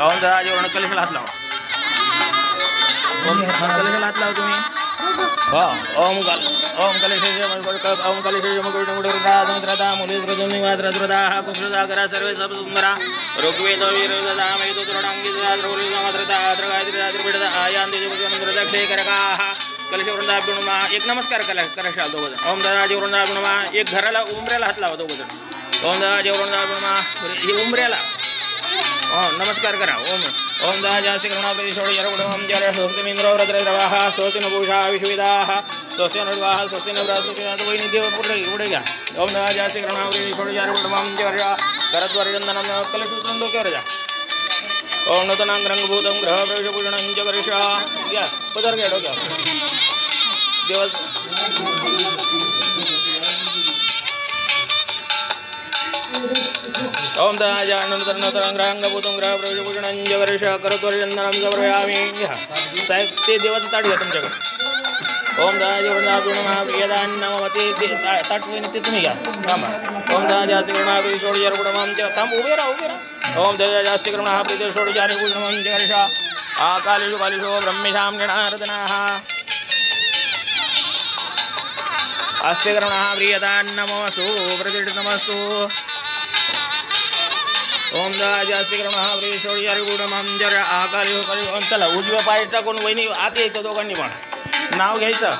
ओम दहाजीवरून कलेशाला हात लावा. ओम कलेशाला हात लावा तुम्ही? हो ओम काल ओम कलेशाचे ओम कलेशाचे मुकुट मुकुटदा मित्रदा मुलीद्रजुनी वाद्रद्रदा कुक्षदा करा सर्वे सब सुंदरा ऋग्वेद वीरदा द्रोली द्रगायत्री आयांदी एक नमस्कार करा करा दोघं जण. ओम दादा जेवृंदाभिणुमा एक घराला उमऱ्याला हात लावा दोघं ओम दादा जेवृंदाभिणुमा हे उमऱ्याला. ओम नमस्कार करा ओम. ओम दहा जास्ती करुणापती सोड जर स्वस्तिमिंद्रो रद्रवाः स्वस्ति नभूषा विश्विदाः स्वस्ति नड्वाः स्वस्ति नवरात्र वहिनी देव पुढे पुढे घ्या ओम दहा जास्ती करुणापती सोड जर करद्वारचंदनम कलशूत्रम डोक्यावर जा ओम नतनांग रंगभूतम ग्रह प्रवेशभूषणं च करिष्या। घ्या पदर घ्या डोक्यावर। दिवस ओम दहाजानंतरंगभूतं ग्रहप्रवेशभूषणं जगर्ष करत्वरचंदनं समर्पयामि साहेब ते देवाचं ताट घ्या तुमच्याकडे. ओम दहाजीवरणाप्रियदान्नमते ते ताट ते तुम्ही घ्या. थांबा. ओम दहा जास्ती करुणाप्रिय सोड थांब उभे राहा उभे राहा. ओम दहा जास्ती हा प्रिय सोड जारिभूषणमं जगर्ष आकालिषु कालिषु ब्रह्मेशां गणार्दनाः अस्य करुणः प्रियदान्नमस्तु प्रतिष्ठितमस्तु. ओम जर चला उजव्या पाय टाकून वहिनी आत यायचं दोघांनी पण. नाव घ्यायचं?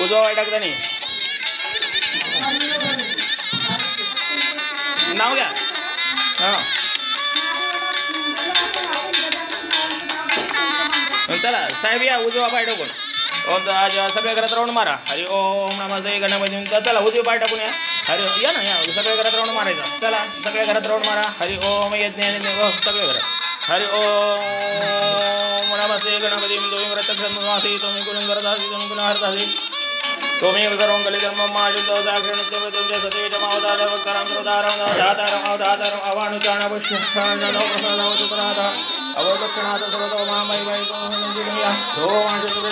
उजवा पाय टाकतानी नाव घ्या. हां. चला साहेब या उजवा पाय टाकून. ओम आज सगळ्या घरात राऊंड मारा. हरी ओम नमस्ते गणपती. चला उजवे पाय टाकून या. हरी या ना या. सगळ्या घरात राऊंड मारायचा. चला सगळ्या घरात राऊंड मारा. हरी ओम यज्ञ हो सगळ्या घरात. हरी ओम नमस्ते गणपती. तुम्ही प्रत्यक्ष तुम्ही कुणी करत असेल तुम्ही कुणा हरत असेल तुम्ही सर्व कली धर्म माजुतो साक्षण तुम्ही तुमच्या सतीच्या मावता वक्ताराम कृताराम दाताराम अवधाताराम अवानुचाण पश्यनो सर्वतो मामयि वै या हो माशु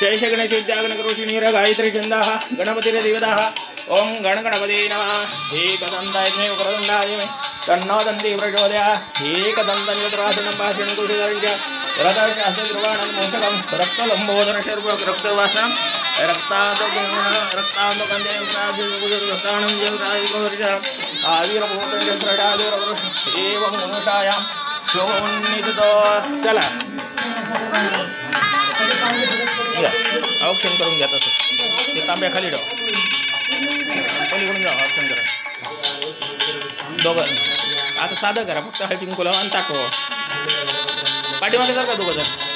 शेष गणेश नीर गायत्री छंदाः गणपतिरे ॐ ओम नमः। एकदन्ताय मे प्रदन्ताय मे दन्ति प्रचोदया एकदन्तं भाषणं कुशिधरञ्च रथशास्त्रे ध्रुवाणं मोषकं रक्तलम्बोदर शर्व रक्तवासनं रक्ताद रक्तान्दकन्दे रक्ताणं एवं मनुषायां शोभन्नितो चल। ऑप्शन करून घ्या तसं. ते तांब्या खाली ठेवा. पलीकडून जा ऑप्शन करा. दोघं. आता साधं करा फक्त हळदी कुंकू लावा आणि टाकवा. पाठीमागे सारखा दोघं जण.